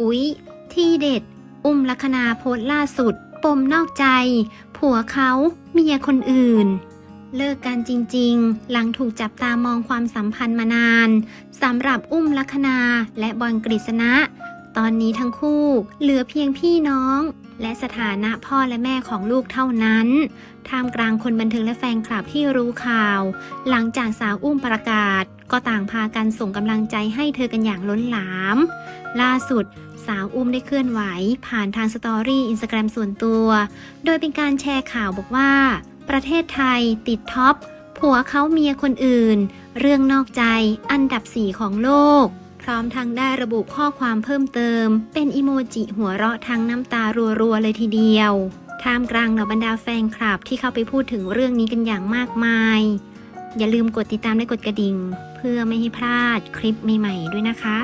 อุ๊ย ที่เด็ด อุ้มลัคนาโพสล่าสุด ปมนอกใจ ผัวเขาเมียคนอื่น เลิกกันจริงๆ หลังถูกจับตามองความสัมพันธ์มานานสำหรับอุ้มลัคนาและบอลกฤษณะ ตอนนี้ทั้งคู่เหลือเพียงพี่น้อง และสถานะพ่อและแม่ของลูกเท่านั้น ท่ามกลางคนบันเทิงและแฟนคลับที่รู้ข่าว หลังจากสาวอุ้มประกาศก็ต่างพากันส่งกำลังใจให้เธอกันอย่างล้นหลาม ล่าสุด สาวอุ้มได้เคลื่อนไหว ผ่านทางสตอรี่อินสตาแกรมส่วนตัว โดยเป็นการแชร์ข่าวบอกว่า ประเทศไทยติดท็อป ผัวเขาเมียคนอื่น เรื่องนอกใจอันดับ4ของโลก พร้อมทั้งได้ระบุข้อความเพิ่มเติม เป็นอิโมจิหัวเราะทั้งน้ำตารัวๆเลยทีเดียวท่ามกลางเหล่าบรรดาแฟนคลับที่เข้าไปพูดถึงเรื่องนี้กันอย่างมากมาย อย่าลืมกดติดตามและกดกระดิ่ง เพื่อไม่ให้พลาดคลิปใหม่ๆด้วยนะคะ